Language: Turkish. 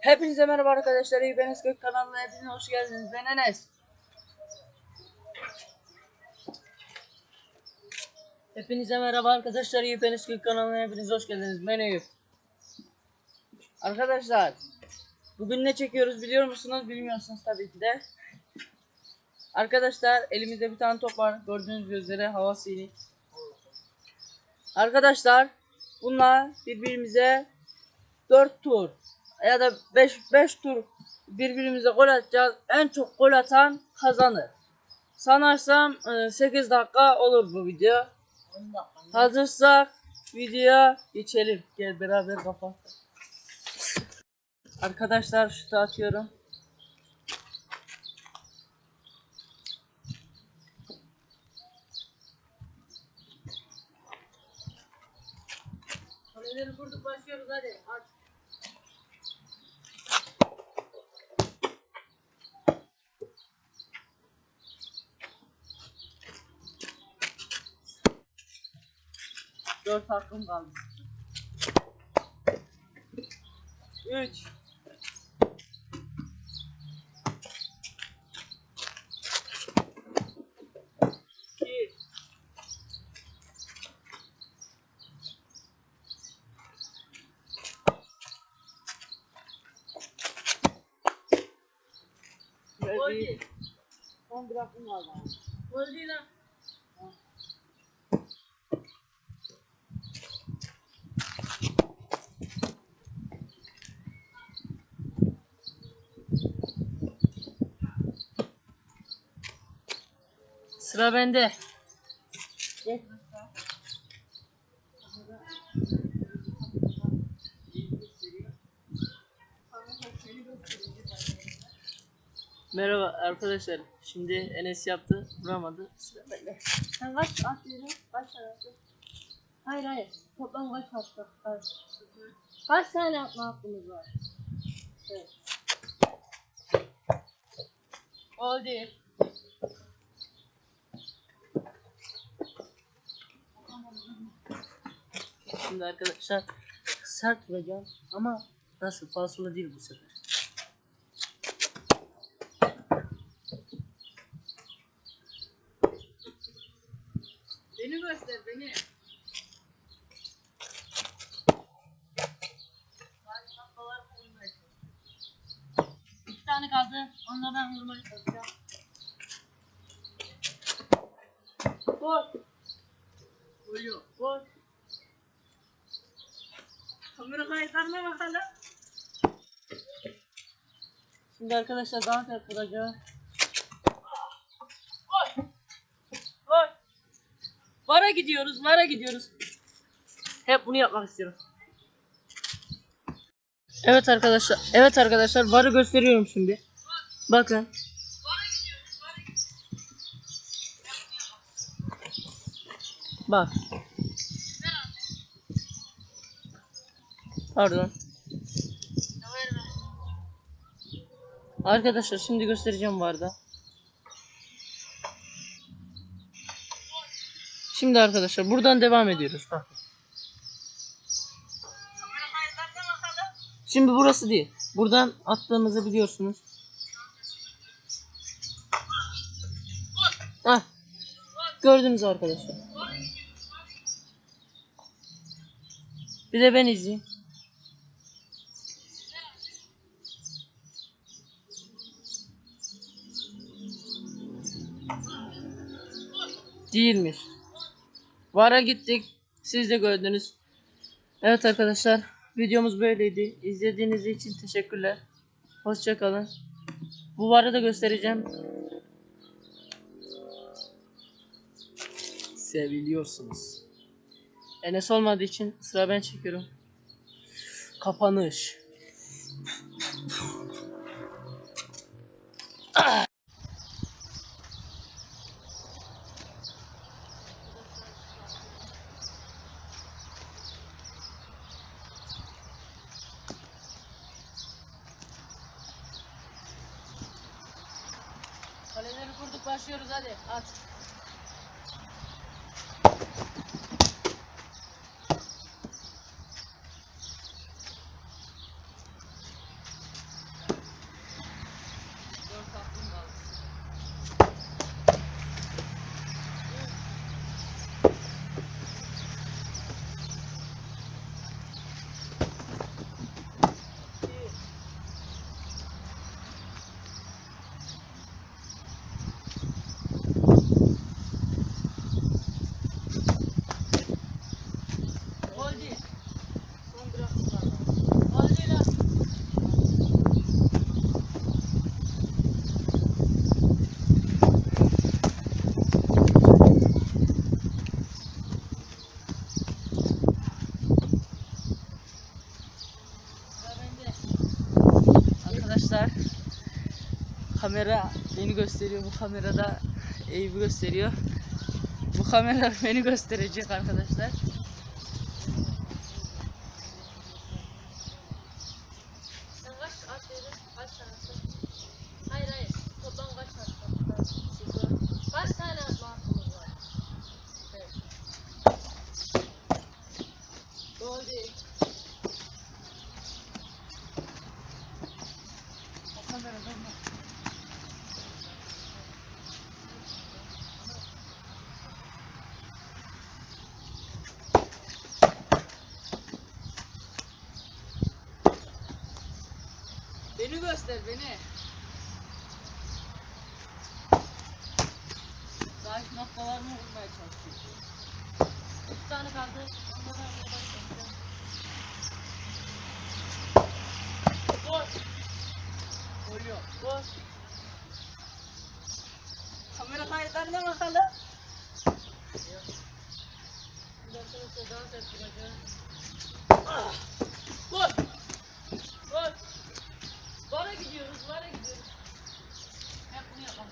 Hepinize merhaba arkadaşlar. Ben Gök kanalına hepiniz hoş geldiniz. Ben Enes. Hepinize merhaba arkadaşlar. Ben Gök kanalına hepiniz hoş geldiniz. Ben Eyüp. Arkadaşlar bugün ne çekiyoruz biliyor musunuz? Bilmiyorsunuz tabii ki de. Arkadaşlar elimizde bir tane top var. Gördüğünüz üzere hava sili. Arkadaşlar bunlar birbirimize 4 tur ya da 5 5 tur birbirimize gol atacağız. En çok gol atan kazanır. Sanarsam e, 8 dakika olur bu video. Hazırsak videoya geçelim. Gel beraber kapat. Arkadaşlar şutu atıyorum. Kaleleri vurduk başlıyoruz hadi. At. 4 hakkım kaldı. 3 10 bırakın var bana. Öldü lan. Sıra bende. Merhaba arkadaşlar. Şimdi Enes yaptı, vuramadı. Sıra bende. Sen kaç at yeri? Kaç attın? Hayır hayır. Toplam kaç attık? Kaç? Tane atma hakkımız var? Evet. Gol Şimdi arkadaşlar sert vuracağım ama nasıl fasıla değil bu sefer. Beni göster beni. İki tane kaldı. Onunla ben vurmaya çalışacağım. Gol. Vuruyor. Gol. Kamera kayıtlarına bakalım. Şimdi arkadaşlar daha sert vuracağım. Gol. Gol. Vara gidiyoruz, vara gidiyoruz. Hep bunu yapmak istiyorum. Evet arkadaşlar, evet arkadaşlar varı gösteriyorum şimdi. Bakın. Bak. Pardon. Arkadaşlar şimdi göstereceğim varda. Şimdi arkadaşlar buradan devam ediyoruz. Bak. Şimdi burası değil. Buradan attığımızı biliyorsunuz. Hah. Gördünüz arkadaşlar. Bir de ben izleyeyim. Değilmiş. Vara gittik. Siz de gördünüz. Evet arkadaşlar. Videomuz böyleydi. İzlediğiniz için teşekkürler. Hoşçakalın. Bu varı da göstereceğim. Seviliyorsunuz. Enes olmadığı için sıra ben çekiyorum. Kapanış. Kaleleri kurduk başlıyoruz hadi at. Kamera beni gösteriyor. Bu kamerada Eyüp'ü gösteriyor. Bu kamera beni gösterecek arkadaşlar. Sen kaç at dedin? Kaç tane attın? Hayır hayır. Toplam kaç tane attın? Sıfır. Kaç tane atma hakkımız var? Evet. Doğru değil. Beni göster beni. Zayıf noktalarımı vurmaya çalışıyor. Üç tane kaldı. Bir başlayalım. Gol. Gol yok. Gol. Kamera kayıtlarına bakalım. Şimdi yiyoruz, var ya gidiyoruz. Hep bunu yapalım.